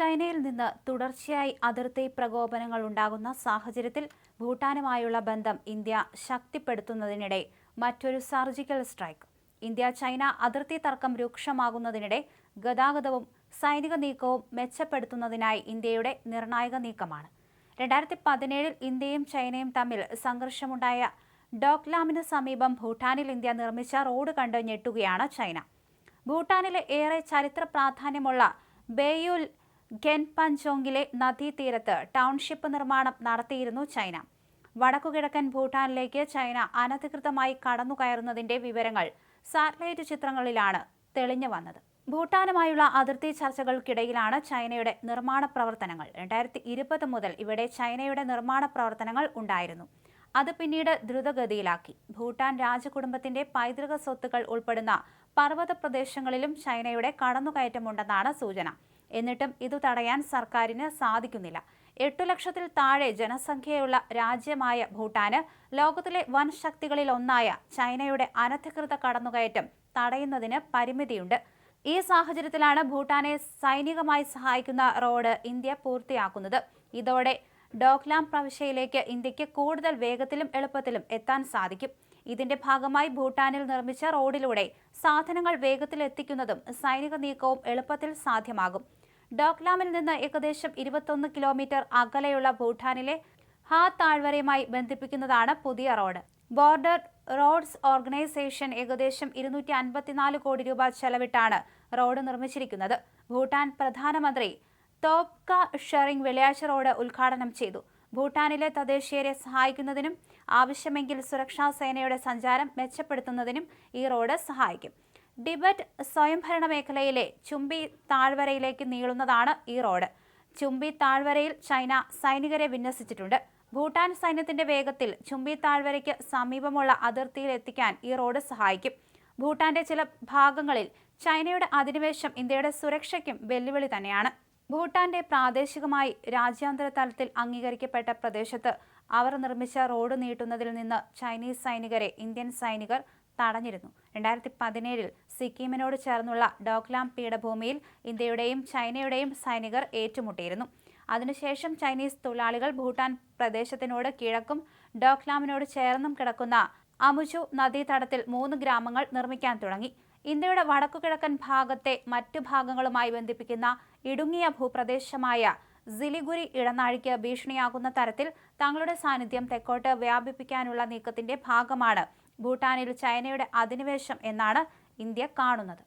ചൈനയിൽ നിന്ന് തുടർച്ചയായി അതിർത്തി പ്രകോപനങ്ങൾ ഉണ്ടാകുന്ന സാഹചര്യത്തിൽ ഭൂട്ടാനുമായുള്ള ബന്ധം ഇന്ത്യ ശക്തിപ്പെടുത്തുന്നതിനിടെ മറ്റൊരു സർജിക്കൽ സ്ട്രൈക്ക്. ഇന്ത്യ ചൈന അതിർത്തി തർക്കം രൂക്ഷമാകുന്നതിനിടെ ഗതാഗതവും സൈനിക നീക്കവും മെച്ചപ്പെടുത്തുന്നതിനായി ഇന്ത്യയുടെ നിർണായക നീക്കമാണ്. രണ്ടായിരത്തി പതിനേഴിൽ ഇന്ത്യയും ചൈനയും തമ്മിൽ സംഘർഷമുണ്ടായ ഡോക്ലാമിന് സമീപം ഭൂട്ടാനിൽ ഇന്ത്യ നിർമ്മിച്ച റോഡ് കണ്ട് ഞെട്ടുകയാണ് ചൈന. ഭൂട്ടാനിലെ ഏറെ ചരിത്ര പ്രാധാന്യമുള്ള ബേയുൽ ഗെൻപഞ്ചോങ്ങിലെ നദീതീരത്ത് ടൗൺഷിപ്പ് നിർമ്മാണം നടത്തിയിരുന്നു ചൈന. വടക്കുകിഴക്കൻ ഭൂട്ടാനിലേക്ക് ചൈന അനധികൃതമായി കടന്നുകയറുന്നതിന്റെ വിവരങ്ങൾ സാറ്റലൈറ്റ് ചിത്രങ്ങളിലാണ് തെളിഞ്ഞു വന്നത്. ഭൂട്ടാനുമായുള്ള അതിർത്തി ചർച്ചകൾക്കിടയിലാണ് ചൈനയുടെ നിർമ്മാണ പ്രവർത്തനങ്ങൾ. രണ്ടായിരത്തി ഇരുപത് മുതൽ ഇവിടെ ചൈനയുടെ നിർമ്മാണ പ്രവർത്തനങ്ങൾ ഉണ്ടായിരുന്നു. അത് പിന്നീട് ദ്രുതഗതിയിലാക്കി. ഭൂട്ടാൻ രാജകുടുംബത്തിന്റെ പൈതൃക സ്വത്തുക്കൾ ഉൾപ്പെടുന്ന പർവത പ്രദേശങ്ങളിലും ചൈനയുടെ കടന്നുകയറ്റമുണ്ടെന്നാണ് സൂചന. എന്നിട്ടും ഇത് തടയാൻ സർക്കാരിന് സാധിക്കുന്നില്ല. എട്ടു ലക്ഷത്തിൽ താഴെ ജനസംഖ്യയുള്ള രാജ്യമായ ഭൂട്ടാന് ലോകത്തിലെ വൻ ശക്തികളിൽ ഒന്നായ ചൈനയുടെ അനധികൃത കടന്നുകയറ്റം തടയുന്നതിന് പരിമിതിയുണ്ട്. ഈ സാഹചര്യത്തിലാണ് ഭൂട്ടാനെ സൈനികമായി സഹായിക്കുന്ന റോഡ് ഇന്ത്യ പൂർത്തിയാക്കുന്നത്. ഇതോടെ ഡോക്ലാം പ്രവിശ്യയിലേക്ക് ഇന്ത്യയ്ക്ക് കൂടുതൽ വേഗത്തിലും എളുപ്പത്തിലും എത്താൻ സാധിക്കും. ഇതിന്റെ ഭാഗമായി ഭൂട്ടാനിൽ നിർമ്മിച്ച റോഡിലൂടെ സാധനങ്ങൾ വേഗത്തിൽ എത്തിക്കുന്നതും സൈനിക നീക്കവും എളുപ്പത്തിൽ സാധ്യമാകും. ഡോക്ലാമിൽ നിന്ന് ഏകദേശം ഇരുപത്തൊന്ന് കിലോമീറ്റർ അകലെയുള്ള ഭൂട്ടാനിലെ ഹാ താഴ്വരയുമായി ബന്ധിപ്പിക്കുന്നതാണ് പുതിയ റോഡ്. ബോർഡർ റോഡ്സ് ഓർഗനൈസേഷൻ ഏകദേശം ഇരുന്നൂറ്റി അൻപത്തിനാല് കോടി രൂപ ചെലവിട്ടാണ് റോഡ് നിർമ്മിച്ചിരിക്കുന്നത്. ഭൂട്ടാൻ പ്രധാനമന്ത്രി തോപ്ക ഷെറിംഗ് വെള്ളിയാഴ്ച റോഡ് ഉദ്ഘാടനം ചെയ്തു. ഭൂട്ടാനിലെ തദ്ദേശീയരെ സഹായിക്കുന്നതിനും ആവശ്യമെങ്കിൽ സുരക്ഷാ സേനയുടെ സഞ്ചാരം മെച്ചപ്പെടുത്തുന്നതിനും ഈ റോഡ് സഹായിക്കും. ടിബറ്റ് സ്വയംഭരണ മേഖലയിലെ ചുംബി താഴ്വരയിലേക്ക് നീളുന്നതാണ് ഈ റോഡ്. ചുംബി താഴ്വരയിൽ ചൈന സൈനികരെ വിന്യസിച്ചിട്ടുണ്ട്. ഭൂട്ടാൻ സൈന്യത്തിന്റെ വേഗത്തിൽ ചുംബി താഴ്വരയ്ക്ക് സമീപമുള്ള അതിർത്തിയിൽ എത്തിക്കാൻ ഈ റോഡ് സഹായിക്കും. ഭൂട്ടാന്റെ ചില ഭാഗങ്ങളിൽ ചൈനയുടെ അധിനിവേശം ഇന്ത്യയുടെ സുരക്ഷയ്ക്കും വെല്ലുവിളി തന്നെയാണ്. ഭൂട്ടാന്റെ പ്രാദേശികമായി രാജ്യാന്തര തലത്തിൽ അംഗീകരിക്കപ്പെട്ട പ്രദേശത്ത് അവർ നിർമ്മിച്ച റോഡ് നീട്ടുന്നതിൽ നിന്ന് ചൈനീസ് സൈനികരെ ഇന്ത്യൻ സൈനികർ തടഞ്ഞിരുന്നു. രണ്ടായിരത്തി പതിനേഴിൽ സിക്കിമിനോട് ചേർന്നുള്ള ഡോക്ലാം പീഠഭൂമിയിൽ ഇന്ത്യയുടെയും ചൈനയുടെയും സൈനികർ ഏറ്റുമുട്ടിയിരുന്നു. അതിനുശേഷം ചൈനീസ് തൊഴിലാളികൾ ഭൂട്ടാൻ പ്രദേശത്തിനോട് കിഴക്കും ഡോക്ലാമിനോട് ചേർന്നും കിടക്കുന്ന അമുജു നദീതടത്തിൽ മൂന്ന് ഗ്രാമങ്ങൾ നിർമ്മിക്കാൻ തുടങ്ങി. ഇന്ത്യയുടെ വടക്കുകിഴക്കൻ ഭാഗത്തെ മറ്റു ഭാഗങ്ങളുമായി ബന്ധിപ്പിക്കുന്ന ഇടുങ്ങിയ ഭൂപ്രദേശമായ സിലിഗുരി ഇടനാഴിക്ക് ഭീഷണിയാകുന്ന തരത്തിൽ തങ്ങളുടെ സാന്നിധ്യം തെക്കോട്ട് വ്യാപിപ്പിക്കാനുള്ള നീക്കത്തിന്റെ ഭാഗമാണ് ഭൂട്ടാനിൽ ചൈനയുടെ അധിനിവേശം എന്നാണ് ഇന്ത്യ കാണുന്നത്.